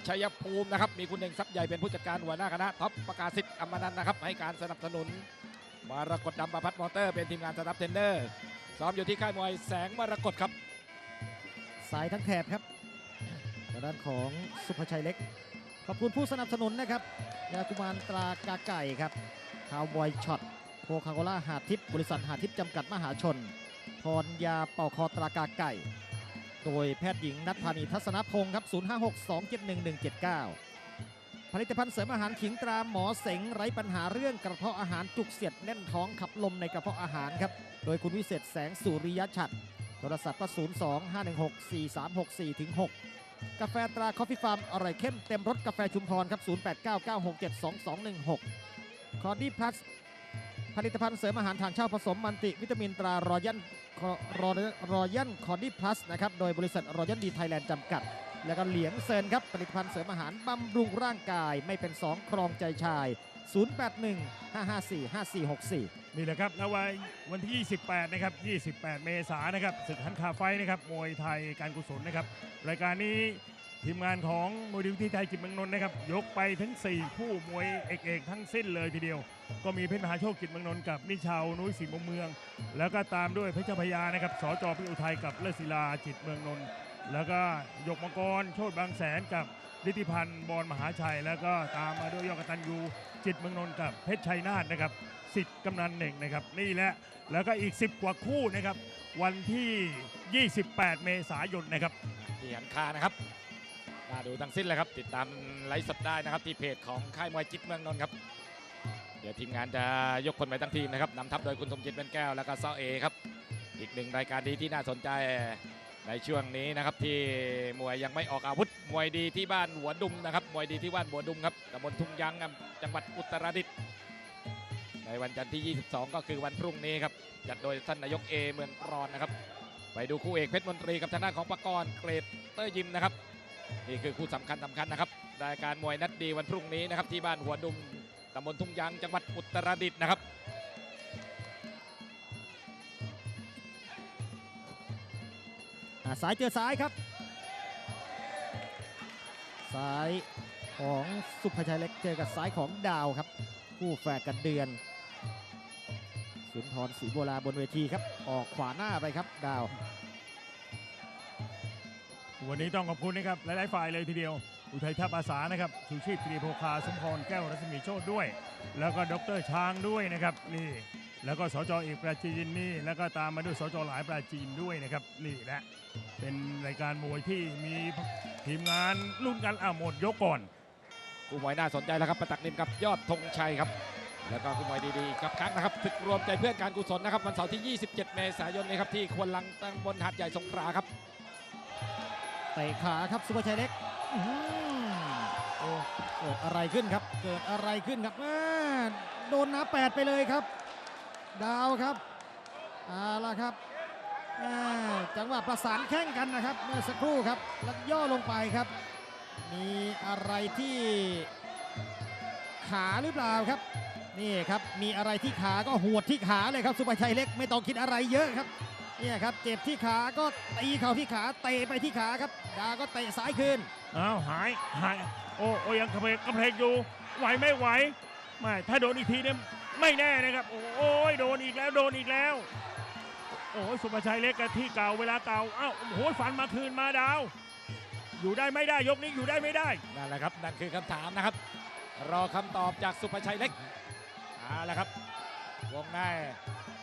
ดชัยภูมินะครับ มีคุณเองทรัพย์ใหญ่เป็นผู้จัดการหัวหน้าคณะท็อปประกาศสิทธิ์อมนันนะครับ ให้การสนับสนุนมรกตดำประพัฒน์มอเตอร์เป็นทีมงานสตับเทนเนอร์ซ้อมอยู่ที่ค่ายมวยแสงมรกตครับสายทั้งแถบครับทางด้านของสุภชัยเล็ก ขอบคุณผู้สนับสนุนนะครับยากุมารตรากาไก่ครับคาวบอยช็อตโคคาโคล่าหาทิพย์บริษัทหาทิพย์จำกัดมหาชนพรยาเป่าคอตรากาไก่ โดยแพทย์หญิงนัทพานีทัศนพงศ์ครับ 0562711179 ผลิตภัณฑ์เสริมอาหารขิงตราหมอเสงไร้ปัญหาเรื่องกระเพาะอาหารจุกเสียดแน่นท้องขับลมในกระเพาะอาหารครับ โดยคุณวิเศษแสงสุริยชัดโทรศัพท์ก็ 02 516 4364ถึง6กาแฟตราคอฟฟี่ฟาร์มอร่อยเข้มเต็มรสกาแฟชุมพรครับ 0899672216 คอร์ดี้พลัส ผลิตภัณฑ์เสริมอาหารทางเช่าผสมมันติวิตามินตรารอยันรอรอยันคอร์ดี้พลัสนะครับโดยบริษัทรอยันดีไทยแลนด์จำกัด แล้วก็เหลียงเซินครับผลิตภัณฑ์เสริมอาหารบำรุงร่างกายไม่เป็นสองครองใจชาย 0815545464 นี่แหละครับณวันวันที่ 28 นะครับ 28 เมษายนนะครับศึกหันคาไฟนะครับมวยไทยการกุศลนะครับ รายการนี้ทีมงานของมวยดิวที่ไทยจิตรเมืองนนท์นะครับ ยกไปทั้ง4 คู่มวยเอกๆทั้งสิ้นเลยทีเดียว ก็มีเพชรมหาโชคจิตเมืองนนท์กับนิชาวนุ้ยศรีมุมเมือง แล้วก็ตามด้วยเพชรพญานะครับสจพิอุทัยกับเลิศศิลาจิตเมืองนนท์แล้วก็หยกมังกรโชตบางแสนกับฤทธิพันธ์บอลมหาชัย แล้วก็ตามมาด้วยยอดกตันยูจิตเมืองนนท์กับเพชรชัยนาทนะครับสิทธิ์กำนันหนึ่งนะครับนี่แหละแล้วก็อีก 10 กว่าคู่นะครับ วันที่ 28 เมษายนนะครับที่หันคานะครับน่าดูทั้งสิ้นเลยครับ ติดตามไลฟ์สดได้นะครับ ที่เพจของค่ายมวยจิตเมืองนนท์ครับ เดี๋ยวทีมงานจะยกคนไปทั้งทีมนะครับนำทัพโดยคุณสมจิตเป็นแก้วแล้วก็ซ้อเอครับ อีกหนึ่งรายการดีที่น่าสนใจในช่วงนี้นะครับที่มวยยังไม่ออกอาวุธมวยดีที่บ้านหัวดุมนะครับมวยดีที่บ้านหัวดุมครับตำบลทุ่งยางจังหวัดอุตรดิตถ์ในวันจันทร์ที่ 22 ก็คือวันพรุ่งนี้ครับจัดโดยท่านนายกเอเมืองกรอนนะครับ ไปดูคู่เอกเพชรมนตรีกับทางด้านของปกรณ์เกรดเตอร์ยิมนะครับนี่คือคู่สำคัญสำคัญนะครับรายการมวยนัดดีวันพรุ่งนี้นะครับที่บ้านหัวดุม ตำบลทุ่งยางจังหวัดอุตรดิตถ์นะครับ อ่าซ้ายเจอซ้ายครับ ซ้ายของสุภชัยเล็กเจอกับซ้ายของดาวครับ คู่แฝดกันเดือน สุนทรศรีโบราบนเวทีครับ ออกขวาหน้าไปครับดาว วันนี้ต้องขอบคุณนะครับ หลาย ๆ ฝ่ายเลยทีเดียว อุทัยทัพอาสานะครับชูชีพตรีโพคาสมพรแก้วรัศมีโชตด้วย แล้วก็ดรช้างด้วยนะครับนี่แล้วก็สจเอกปราจีนนี่แล้วก็ตามมาด้วยสจหลายปราจีนด้วยนะครับนี่แหละเป็นรายการมวยที่มีทีมงานรุ่นกันอะหมดยกก่อนคู่มวยน่าสนใจแล้วครับประตักนิมกับยอดธงชัยครับ แล้วก็คู่มวยดีๆกับครั้งนะครับศึกรวมใจเพื่อนการกุศลนะครับวันเสาร์ที่ 27 เมษายนนี้ครับที่ควนลังตำบลหาดใหญ่สงขลาครับเตะขาครับสุภชัยเล็กอื้อหือ โอ้เกิดอะไรขึ้นครับ เกิดอะไรขึ้นครับแม่โดนน้าแปดไปเลยครับ ดาวครับเอาละครับจังหวะประสานแข้งกันนะครับเมื่อสักครู่ครับแล้วย่อลงไปครับ มีอะไรที่ขาหรือเปล่าครับนี่ครับมีอะไรที่ขาก็หวดที่ขาเลยครับสุภชัยเล็กไม่ต้องคิดอะไรเยอะครับ เนี่ยครับเจ็บที่ขาก็ตีเข่าที่ขาเตะไปที่ขาครับดาก็เตะซ้ายคืนอ้าวหายหายโอ้โอ้ยังกระเพกกระเพกอยู่ไหวไม่ไหวไม่ถ้าโดนอีกทีเนี่ยไม่แน่นะครับ โอ้โอ้ยโดนอีกแล้วโดนอีกแล้ว โอ้ยสุภาชัยเล็กกับที่เก่าเวลาเก่าอ้าวโอ้โหฟันมาคืนมาดาว อยู่ได้ไม่ได้ยกนี้อยู่ได้ไม่ได้นั่นแหละครับนั่นคือคำถามนะครับ รอคำตอบจากสุภชัยเล็กเอาละครับ วงใน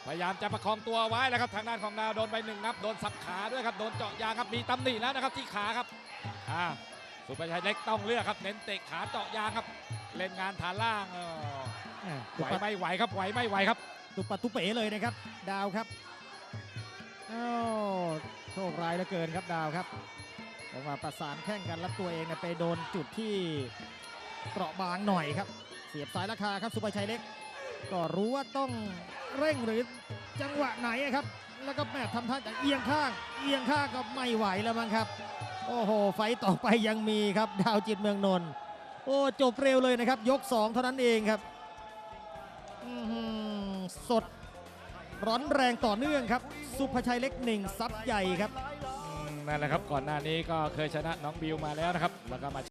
พยายามจะประคองตัวไว้แล้วครับทางด้านของดาวโดนไปหนึ่งนับโดนสับขาด้วยครับโดนเจาะยางครับมีตำหนิแล้วนะครับที่ขาครับอ่าสุภชัยเล็กต้องเลือกครับเน้นเตะขาเจาะยางครับ เล่นงานฐานล่างเออแม่ไหวไม่ไหวครับไหวไม่ไหวครับตุปัดตุเป๋เลยนะครับ ดาวครับโอ้โชคร้ายเหลือเกินครับดาวครับผมว่าประสานแข้งกันแล้วตัวเองเนี่ยไปโดนจุดที่เปราะบางหน่อยครับ เสียบสายราคาครับสุภชัยเล็ก ก็รู้ว่าต้องเร่งหรือจังหวะไหนอะครับ แล้วก็แม่ทำท่าจะเอียงข้าง เอียงข้างก็ไม่ไหวแล้วมั้งครับ โอ้โห ไฟต่อไปยังมีครับ ดาวจิตเมืองนนท์โอ้จบเร็วเลยนะครับ ยก 2 เท่านั้นเองครับอื้อหือสดร้อนแรงต่อเนื่องครับ สุภชัยเล็กหนึ่งซับใหญ่ครับนั่นแหละครับก่อนหน้านี้ก็เคยชนะน้องบิวมาแล้วนะครับ แล้วก็มา